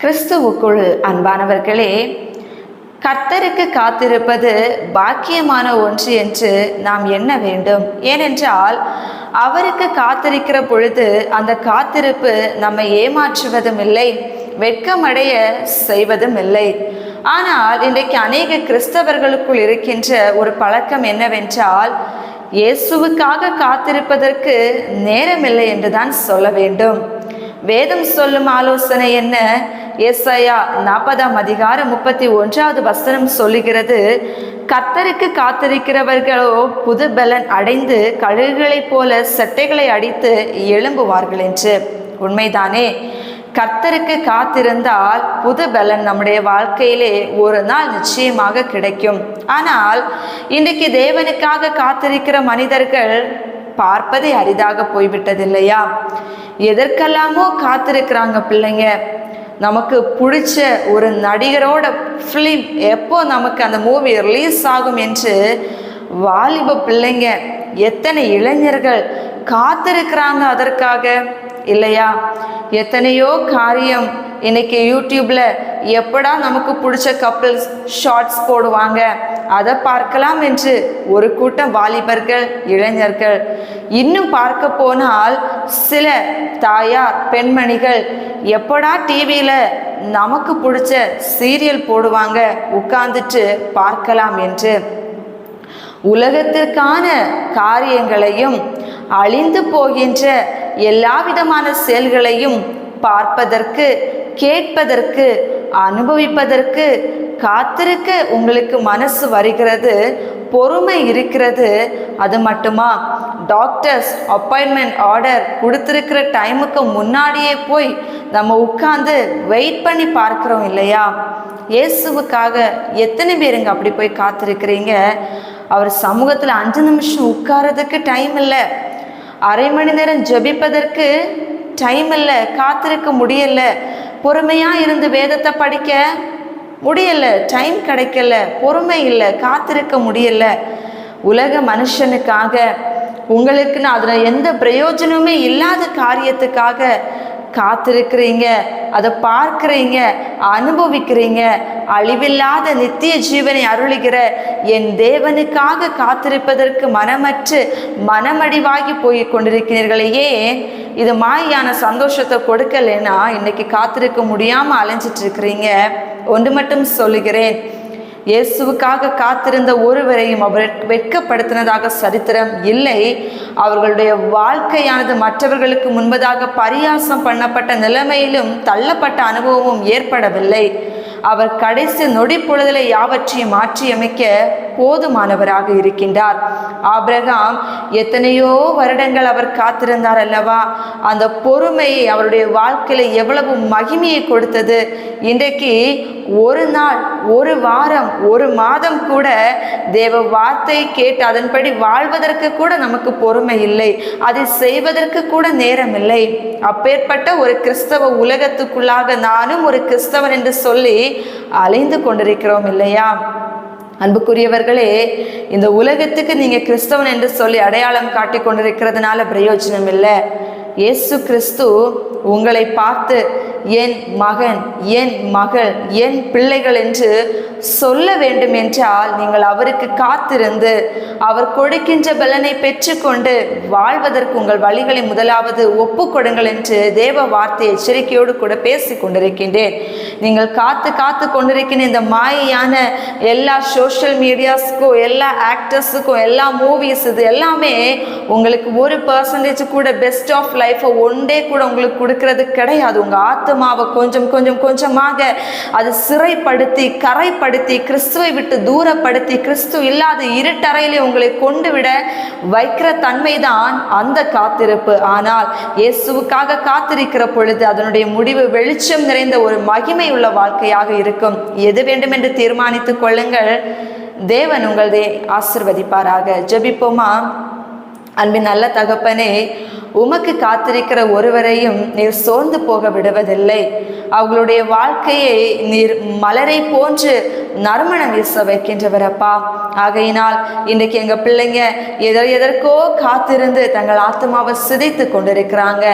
கிறிஸ்துவுக்குள் அன்பானவர்களே கர்த்தருக்கு காத்திருப்பது பாக்கியமான ஒன்று என்று நாம் எண்ண வேண்டும். ஏனென்றால் அவருக்கு காத்திருக்கிற பொழுது அந்த காத்திருப்பு நம்மை ஏமாற்றுவதும் இல்லை வெட்கமடைய செய்வதும் இல்லை. ஆனால் இன்றைக்கு அநேக கிறிஸ்தவர்களுக்குள் இருக்கின்ற ஒரு பழக்கம் என்னவென்றால் இயேசுவுக்காக காத்திருப்பதற்கு நேரமில்லை என்றுதான் சொல்ல வேண்டும். வேதம் சொல்லும் ஆலோசனை என்ன? ஏசாயா நாற்பதாம் அதிகாரம் முப்பத்தி ஒன்றாவது வசனம் சொல்லுகிறது கர்த்தருக்கு காத்திருக்கிறவர்களோ புது பலன் அடைந்து கழுகுகளைப் போல சட்டைகளை அடித்து எழும்புவார்கள் என்று. உண்மைதானே கர்த்தருக்கு காத்திருந்தால் புது பலன் நம்முடைய வாழ்க்கையிலே ஒரு நாள் நிச்சயமாக கிடைக்கும். ஆனால் இன்றைக்கு தேவனுக்காக காத்திருக்கிற மனிதர்கள் பார்ப்பதே அரிதாக போய்விட்டது இல்லையா எதற்கெல்லாமோ காத்திருக்கிறாங்க பிள்ளைங்க. நமக்கு பிடிச்ச ஒரு நடிகரோட ஃபிலிம் எப்போ நமக்கு அந்த மூவி ரிலீஸ் ஆகும் என்று வாலிப பிள்ளைங்க எத்தனை இளைஞர்கள் காத்திருக்கிறாங்க அதற்காக? இல்லையா? எத்தனையோ காரியம் இன்னைக்கு யூடியூப்ல எப்படா நமக்கு பிடிச்ச கப்பிள்ஸ் ஷார்ட்ஸ் போடுவாங்க. அதை பார்க்கலாம் என்று ஒரு கூட்டம் வாலிபர்கள் இளைஞர்கள். இன்னும் பார்க்க போனால் சில தாயார் பெண்மணிகள் எப்படா டிவியில் நமக்கு பிடிச்ச சீரியல் போடுவாங்க உட்கார்ந்துட்டு பார்க்கலாம் என்று. உலகத்திற்கான காரியங்களையும் அழிந்து போகின்ற எல்லா விதமான செயல்களையும் பார்ப்பதற்கு கேட்பதற்கு அனுபவிப்பதற்கு காத்திருக்க உங்களுக்கு மனசு வருகிறது பொறுமை இருக்கிறது. அது மட்டுமா? டாக்டர்ஸ் அப்பாயின்மெண்ட் ஆர்டர் கொடுத்துருக்கிற டைமுக்கு முன்னாடியே போய் நம்ம உட்காந்து வெயிட் பண்ணி பார்க்குறோம் இல்லையா? இயேசுவுக்காக எத்தனை பேருங்க அப்படி போய் காத்திருக்கிறீங்க? அவர் சமூகத்தில் அஞ்சு நிமிஷம் உட்காரதுக்கு டைம் இல்லை. அரை மணி நேரம் ஜெபிப்பதற்கு டைம் இல்லை. காத்திருக்க முடியல. பொறுமையாக இருந்து வேதத்தை படிக்க முடியலை டைம் கிடைக்கல பொறுமை இல்லை காத்திருக்க முடியல. உலக மனுஷனுக்காக உங்களுக்குன்னு அதில் எந்த பிரயோஜனமுமே இல்லாத காரியத்துக்காக காத்திருக்கிறீங்க அதை பார்க்குறீங்க அனுபவிக்கிறீங்க. அழிவில்லாத நித்திய ஜீவனை அருளுகிற என் தேவனுக்காக காத்திருப்பதற்கு மனமற்று மனமடிவாகி போய் கொண்டிருக்கிறீர்களையே. ஏன் இது மாயான சந்தோஷத்தை கொடுக்கலைன்னா இன்னைக்கு காத்திருக்க முடியாமல் அலைஞ்சிட்டு இருக்கிறீங்க. ஒன்று மட்டும் சொல்லுகிறேன். இயேசுவுக்காக காத்திருந்த ஒருவரையும் அவர் வெட்கப்படுத்தினதாக சரித்திரம் இல்லை. அவர்களுடைய வாழ்க்கையானது மற்றவர்களுக்கு முன்பதாக பரியாசம் பண்ணப்பட்ட நிலைமையிலும் தள்ளப்பட்ட அனுபவமும் ஏற்படவில்லை. அவர் கடைசி நொடி பொழுதலை யாவற்றையும் மாற்றியமைக்க போதுமானவராக இருக்கின்றார். ஆபிரகாம் எத்தனையோ வருடங்கள் அவர் காத்திருந்தார் அல்லவா? அந்த பொறுமையை அவருடைய வாழ்க்கையில எவ்வளவு மகிமையை கொடுத்தது? இன்றைக்கு ஒரு நாள் ஒரு வாரம் ஒரு மாதம் கூட தேவ வார்த்தை கேட்டு அதன்படி வாழ்வதற்கு கூட நமக்கு பொறுமை இல்லை. அதை செய்வதற்கு கூட நேரம் இல்லை. அப்பேற்பட்ட ஒரு கிறிஸ்தவ உலகத்துக்குள்ளாக நானும் ஒரு கிறிஸ்தவன் என்று சொல்லி அலைந்து கொண்டிருக்கிறோம் இல்லையா? அன்புக்குரியவர்களே இந்த உலகத்துக்கு நீங்கள் கிறிஸ்தவன் என்று சொல்லி அடையாளம் காட்டி கொண்டிருக்கிறதுனால பிரயோஜனம் இல்லை. இயேசு கிறிஸ்து உங்களை பார்த்து என் மகன் என் மகள் என் பிள்ளைகள் என்று சொல்ல வேண்டும் என்றால் நீங்கள் அவருக்கு காத்திருந்து அவர் கொடுக்கின்ற பலனை பெற்றுக்கொண்டு வாழ்வதற்கு உங்கள் வழிகளை முதலாவது ஒப்பு கொடுங்கள் என்று தேவ வார்த்தை எச்சரிக்கையோடு கூட பேசி கொண்டிருக்கின்றேன். நீங்கள் காத்து காத்து கொண்டிருக்கிற இந்த மாயையான எல்லா சோஷியல் மீடியாஸுக்கும் எல்லா ஆக்டர்ஸுக்கும் எல்லா மூவிஸ் இது எல்லாமே உங்களுக்கு ஒரு பர்சன்டேஜ் கூட பெஸ்ட் ஆஃப் லைஃப்பை ஒன் டே கூட உங்களுக்கு கொடுக்கறது கிடையாது. உங்கள் ஆத்மாவை கொஞ்சம் கொஞ்சம் கொஞ்சமாக அது சிறைப்படுத்தி கரைப்படுத்தி கிறிஸ்துவை விட்டு தூரப்படுத்தி கிறிஸ்து இல்லாத இருட்டறையிலே உங்களை கொண்டு விட வைக்கிற தன்மைதான் அந்த காத்திருப்பு. ஆனால் இயேசுவுக்காக காத்திருக்கிற பொழுது அதனுடைய முடிவு வெளிச்சம் நிறைந்த ஒரு மகிமை உள்ள வாழ்க்கையாக இருக்கும். எது வேண்டும் என்று தீர்மானித்துக் கொள்ளுங்கள். தேவன் உங்களை ஆசிர்வதிப்பாராக. ஜபிப்போமா? அன்பின் நல்ல தகப்பனே உமக்கு காத்திருக்கிற ஒருவரையும் நீர் சோர்ந்து போக விடுவதில்லை. அவர்களுடைய வாழ்க்கையை நீர் மலரை போன்று நறுமணம் வீச வைக்கின்றவரப்பா ஆகையினால் இன்றைக்கு எங்கள் பிள்ளைங்க எதோ எதற்கோ காத்திருந்து தங்கள் ஆத்மாவை சிதைத்து கொண்டிருக்கிறாங்க.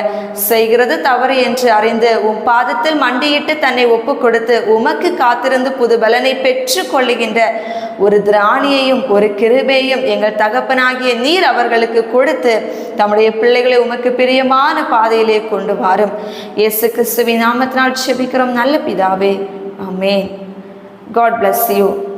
செய்கிறது தவறு என்று அறிந்து உன் பாதத்தில் மண்டியிட்டு தன்னை ஒப்பு கொடுத்து உமக்கு காத்திருந்து புது பலனை பெற்று கொள்ளுகின்ற ஒரு திராணியையும் ஒரு கிருபையும் எங்கள் தகப்பனாகிய நீர் அவர்களுக்கு கொடுத்து தம்முடைய பிள்ளைகளை உமக்கு பிரியமான பாதையிலே கொண்டு வாரும். இயேசு கிறிஸ்துவின் நாமத்தினால் செபிக்கிறோம் நல்ல பிதாவே. ஆமென். God bless you